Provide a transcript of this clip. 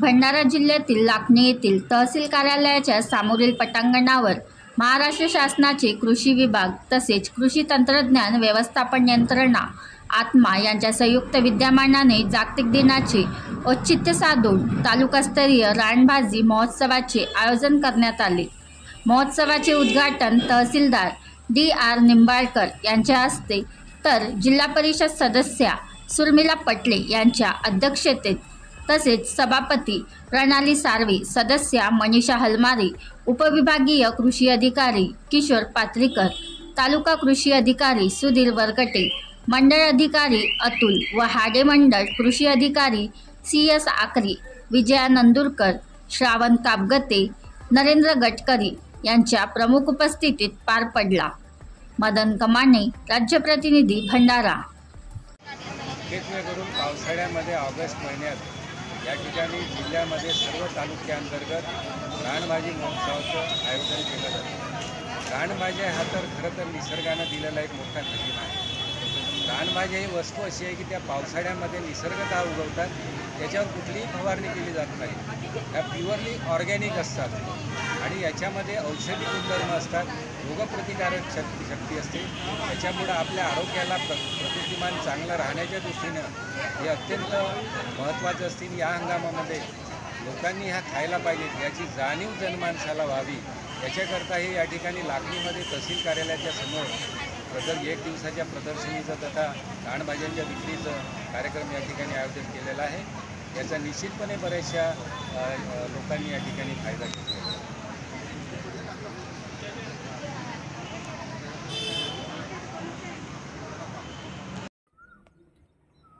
भंडारा जिल्ह्यातील लाखणी येथील तहसील कार्यालयाच्या सामोरील पटांगणावर महाराष्ट्र शासनाचे कृषी विभाग तसेच कृषी तंत्रज्ञान व्यवस्थापन यंत्रणा आत्मा यांच्या संयुक्त विद्यमानाने जागतिक दिनाचे औचित्य साधून तालुकास्तरीय रानभाजी महोत्सवाचे आयोजन करण्यात आले. महोत्सवाचे उद्घाटन तहसीलदार डी आर निंबाळकर यांच्या हस्ते तर जिल्हा परिषद सदस्या सुर्मिला पटले यांच्या अध्यक्षतेत तसेच सभापती प्रणाली सार्वे सदस्या मनीषा हलमारे उपविभागीय कृषी अधिकारी किशोर पात्रीकर तालुका कृषी अधिकारी सुधीर वरकटे मंडळ अधिकारी अतुल व हाडे मंडळ कृषी अधिकारी सी एस आकरी विजया नंदुरकर श्रावण कापगते नरेंद्र गडकरी यांच्या प्रमुख उपस्थितीत पार पडला. मदन कमाने राज्य प्रतिनिधी भंडारा. करून पावसाळ्यामध्ये ऑगस्ट महिन्यात या ठिकाणी जिल्ह्यामध्ये सर्व तालुक्यांतर्गत रानभाजी महोत्सवाचं आयोजन केलं जातं. रानभाज्या हा तर खरं तर निसर्गानं दिलेला एक मोठा खजिना आहे. रानभाज्या ही वस्तू अशी आहे की त्या पावसाळ्यामध्ये निसर्गतः उगवतात त्याच्यावर कुठलीही फवारणी केली जात नाही. त्या प्युअरली ऑर्गॅनिक असतात. आणि याच्यामध्ये औषधी गुणधर्म असतात रोगप्रतिकारक शक्ती शक्ती असते. त्याच्यामुळं आपल्या आरोग्याला प्र प्रतिमान चांगलं राहण्याच्या दृष्टीनं हे अत्यंत महत्त्वाचं असतील या हंगामामध्ये. लोकांनी ह्या खायला पाहिजेत याची जाणीव जनमानसाला व्हावी. याच्याकरता हे या ठिकाणी लाखणीमध्ये तहसील कार्यालयाच्या समोर प्रदर एक दिवसाच्या प्रदर्शनीचं तथा दाणभाज्यांच्या विक्रीचं कार्यक्रम या ठिकाणी आयोजित केलेला आहे. याचा निश्चितपणे बऱ्याचशा लोकांनी या ठिकाणी फायदा घेतला